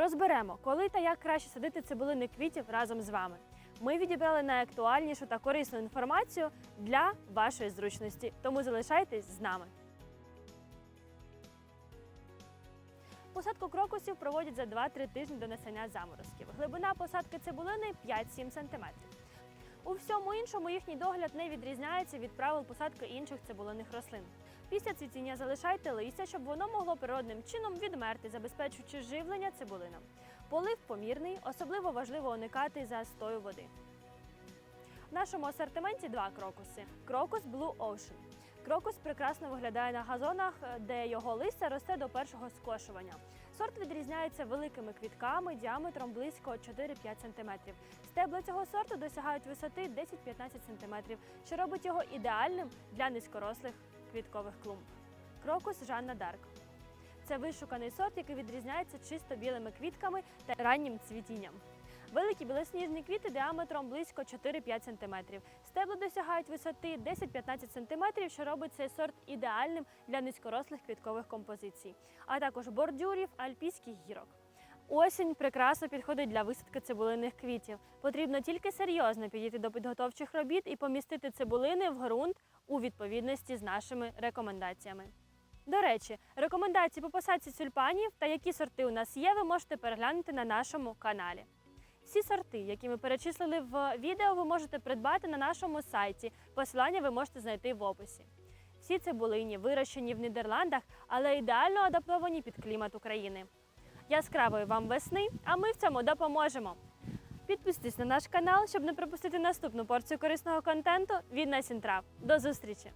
Розберемо, коли та як краще садити цибулини квітів разом з вами. Ми відібрали найактуальнішу та корисну інформацію для вашої зручності, тому залишайтесь з нами. Посадку крокусів проводять за 2-3 тижні до насення заморозків. Глибина посадки цибулини 5-7 см. У всьому іншому їхній догляд не відрізняється від правил посадки інших цибулиних рослин. Після цвітіння залишайте листя, щоб воно могло природним чином відмерти, забезпечуючи живлення цибулинам. Полив помірний, особливо важливо уникати застою води. В нашому асортименті два крокуси: крокус Blue Ocean. Крокус прекрасно виглядає на газонах, де його листя росте до першого скошування. Сорт відрізняється великими квітками діаметром близько 4-5 см. Стебла цього сорту досягають висоти 10-15 см, що робить його ідеальним для низькорослих квіткових клумб. Крокус Жанна Дарк. Це вишуканий сорт, який відрізняється чисто білими квітками та раннім цвітінням. Великі білосніжні квіти діаметром близько 4-5 см. Стебла досягають висоти 10-15 см, що робить цей сорт ідеальним для низькорослих квіткових композицій, а також бордюрів, альпійських гірок. Осінь прекрасно підходить для висадки цибулинних квітів. Потрібно тільки серйозно підійти до підготовчих робіт і помістити цибулини в ґрунт у відповідності з нашими рекомендаціями. До речі, рекомендації по посадці тюльпанів та які сорти у нас є, ви можете переглянути на нашому каналі. Всі сорти, які ми перечислили в відео, ви можете придбати на нашому сайті. Посилання ви можете знайти в описі. Всі цибулині вирощені в Нідерландах, але ідеально адаптовані під клімат України. Яскравої вам весни, а ми в цьому допоможемо. Підписуйтесь на наш канал, щоб не пропустити наступну порцію корисного контенту від Насінтрав. До зустрічі!